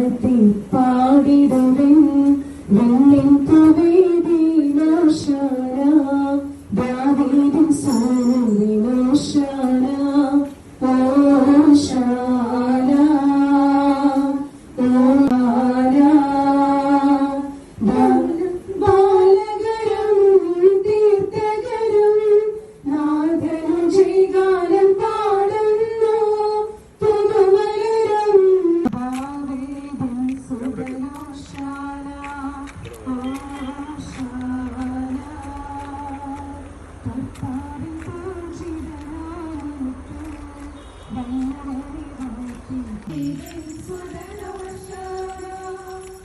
19th.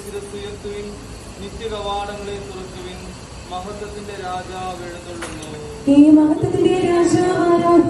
ശിരസ് ഉയർത്തുവിൻ നിത്യകവാടങ്ങളെ തുറക്കുവിൻ മഹത്വത്തിന്റെ രാജാവ് എഴുന്നള്ളുന്നു. ഈ മഹത്വത്തിന്റെ രാജാവ്